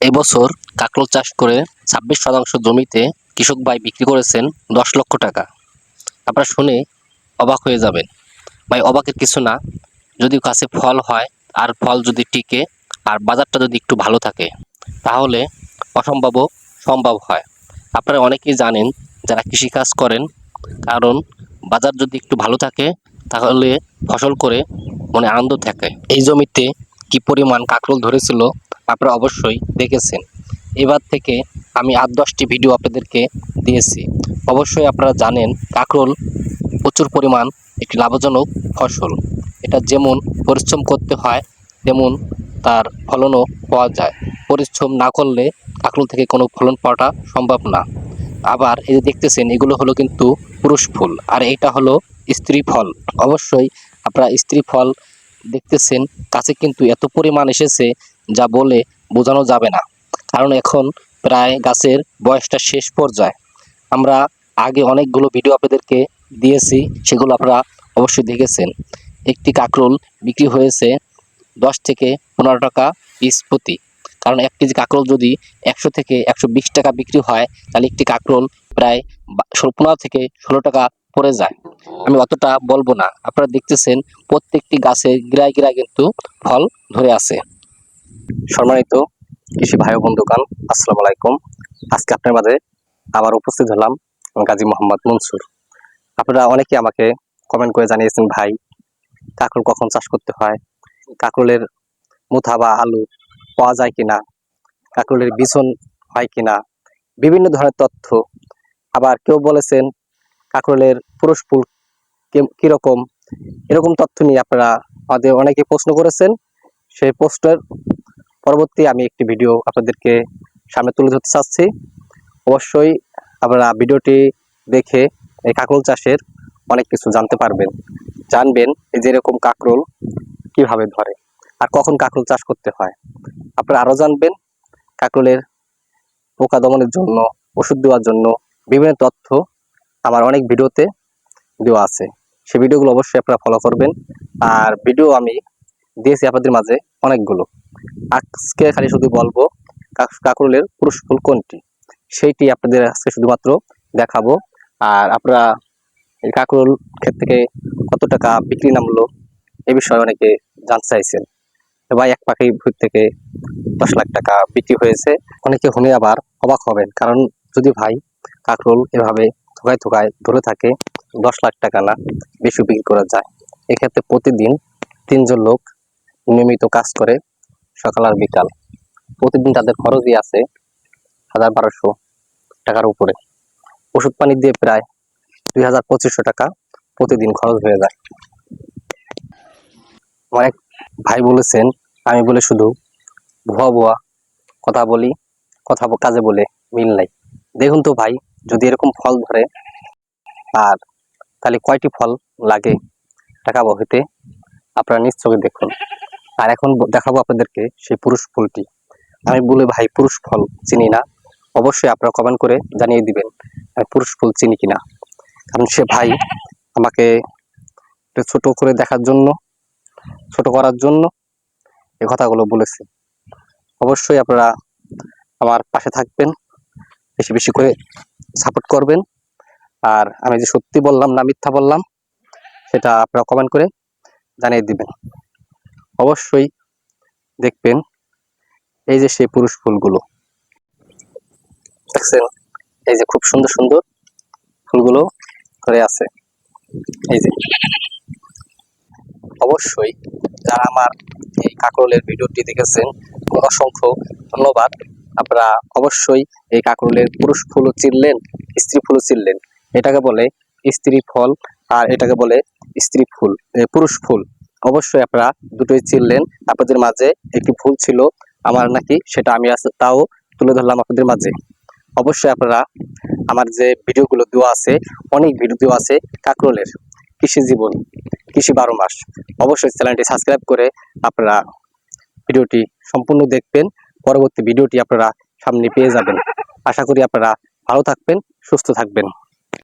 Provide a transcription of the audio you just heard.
এই বছর কাঁকরোল চাষ করে ছাব্বিশ শতাংশ জমিতে কৃষক ভাই বিক্রি করেছেন দশ লক্ষ টাকা। আপনারা শুনে অবাক হয়ে যাবেন। ভাই, অবাকের কিছু না। যদি কাছে ফল হয়, আর ফল যদি টিকে, আর বাজারটা যদি একটু ভালো থাকে, তাহলে অসম্ভবও সম্ভব হয়। আপনারা অনেকেই জানেন যারা কৃষিকাজ করেন, কারণ বাজার যদি একটু ভালো থাকে, তাহলে ফসল করে মনে আনন্দ থাকে। এই জমিতে কি পরিমাণ কাঁকরোল ধরেছিল আপনারা অবশ্যই দেখেছেন। এবার থেকে আমি আট দশটি ভিডিও আপনাদেরকে দিয়েছি। অবশ্যই আপনারা জানেন, কাঁকরোল প্রচুর পরিমাণ একটি লাভজনক ফসল। এটা যেমন পরিশ্রম করতে হয়, তেমন তার ফলনও পাওয়া যায়। পরিশ্রম না করলে কাঁকরোল থেকে কোনো ফলন পাওয়াটা সম্ভব না। আবার এই যে দেখতেছেন, এগুলো হলো কিন্তু পুরুষ ফুল, আর এটা হলো স্ত্রী ফল। অবশ্যই আপনারা স্ত্রী ফল দেখতেছেন, কাছে কিন্তু এত পরিমাণ এসেছে যা বলে বোঝানো যাবে না। কারণ এখন প্রায় গাছের বয়সটা শেষ পর্যায়ে। আমরা আগে অনেকগুলো ভিডিও আপনাদেরকে দিয়েছি, সেগুলো আপনারা অবশ্যই দেখেছেন। একটি কাঁকরোল বিক্রি হয়েছে দশ থেকে পনেরো টাকা পিস প্রতি। কারণ এক কেজি কাঁকরোল যদি একশো থেকে একশো বিশ টাকা বিক্রি হয়, তাহলে একটি কাঁকরোল প্রায় পনেরো থেকে ষোলো টাকা পড়ে যায়। আমি অতটা বলব না। আপনারা দেখতেছেন প্রত্যেকটি গাছে গিরায় গিরায় কিন্তু ফল ধরে আছে। সম্মানিত কৃষি ভাই ও বন্ধুগণ, আসসালামু আলাইকুম। আজকে আপনার মাঝে আবার উপস্থিত হলাম গাজী মোহাম্মদ মনসুর। আপনারা অনেকে আমাকে কমেন্ট করে জানিয়েছেন, ভাই, কাঁকরোল কখন চাষ করতে হয়? কাঁকরোলের মুথা বা আলু পাওয়া যায় কিনা? কাঁকরোলের বিছন হয় কিনা? বিভিন্ন ধরনের তথ্য। আবার কেউ বলেছেন, কাঁকরোলের পুরুষ ফুল কীরকম? এরকম তথ্য নিয়ে আপনারা আমাদের অনেকে প্রশ্ন করেছেন। সেই প্রশ্নের পরবর্তী আমি একটি ভিডিও আপনাদেরকে সামনে তুলে ধরতে চাচ্ছি। অবশ্যই আপনারা ভিডিওটি দেখে এই কাঁকরোল চাষের অনেক কিছু জানতে পারবেন। জানবেন এই যে এরকম কাঁকরোল কীভাবে ধরে আর কখন কাঁকরোল চাষ করতে হয়। আপনারা আরও জানবেন কাঁকরোলের পোকা দমনের জন্য, ওষুধ দেওয়ার জন্য বিভিন্ন তথ্য আমার অনেক ভিডিওতে দেওয়া আছে। সেই ভিডিওগুলো অবশ্যই আপনারা ফলো করবেন। আর ভিডিও আমি দিয়েছি আপনাদের মাঝে অনেকগুলো। আজকে খালি শুধু বলব, কাক- কাকরুলের পুরুষ ফুল কোনটি? সেইটি আপনাদের আজকে শুধুমাত্র দেখাবো। আর আপনারা এই কাকরুল ক্ষেত থেকে কত টাকা বিক্রি নামলো, এ বিষয়ে অনেকে জানতে চাইছেন। ভাই, এক পাখি ভূত থেকে দশ লাখ টাকা বিক্রি হয়েছে। অনেকে শুনে আবার অবাক হবেন। কারণ যদি ভাই কাকরোল এভাবে থোকায় থোকায় ধরে থাকে দশ লাখ টাকা না বেশি বিক্রি করা যায়। এক্ষেত্রে প্রতিদিন তিনজন লোক নিয়মিত কাজ করে সকাল আর বিকাল। প্রতিদিন তাদের খরচই আছে হাজার বারোশো টাকার উপরে। ওষুধ পানি দিয়ে প্রায় দুই হাজার পঁচিশশো টাকা প্রতিদিন খরচ হয়ে যায়। অনেক ভাই বলেছেন, আমি বলে শুধু ভুয়া ভুয়া কথা বলি, কথা কাজে বলে মিল নাই। দেখুন তো ভাই, যদি এরকম ফল ধরে আর তাহলে কয়টি ফল লাগে? দেখাবো হইতে। আপনারা নিশ্চয়ই দেখুন। আর এখন দেখাবো আপনাদেরকে সেই পুরুষ ফুলটি। আমি বলে, ভাই, পুরুষ ফল চিনি না? অবশ্যই আপনারা কমেন্ট করে জানিয়ে দিবেন, আমি পুরুষ ফুল চিনি কিনা? কারণ সে ভাই আমাকে ছোট করে দেখার জন্য, ছোট করার জন্য এ কথাগুলো বলেছে। অবশ্যই আপনারা আমার পাশে থাকবেন, বেশি বেশি করে সাপোর্ট করবেন। আর আমি যে সত্যি বললাম না মিথ্যা বললাম, সেটা আপনারা কমেন্ট করে জানিয়ে দিবেন। অবশ্যই দেখবেন এই যে সেই পুরুষ ফুলগুলো। দেখছেন? এই যে খুব সুন্দর সুন্দর ফুলগুলো ধরে আছে। এই যে। অবশ্যই যারা আমার এই কাকরোলের ভিডিওটি দেখেছেন, অসংখ্য ধন্যবাদ। আপনারা অবশ্যই এই কাকরোলের পুরুষ ফুলও চিনলেন, স্ত্রী ফুলও চিনলেন। এটাকে বলে স্ত্রী ফল আর এটাকে বলে স্ত্রী ফুল পুরুষ ফুল। অবশ্যই আপনারা দুটোই চিনলেন। আপনাদের মাঝে একটি ভুল ছিল, আমার নাকি সেটা আমি আজ তাও তুলে ধরলাম আপনাদের মাঝে। অবশ্যই আপনারা আমার যে ভিডিওগুলো দেওয়া আছে, অনেক ভিডিও দেওয়া আছে কাকরোলের কৃষি জীবন, কৃষি বারো মাস। অবশ্যই চ্যানেলটি সাবস্ক্রাইব করে আপনারা ভিডিওটি সম্পূর্ণ দেখবেন। পরবর্তী ভিডিওটি আপনারা সামনে পেয়ে যাবেন। আশা করি আপনারা ভালো থাকবেন, সুস্থ থাকবেন।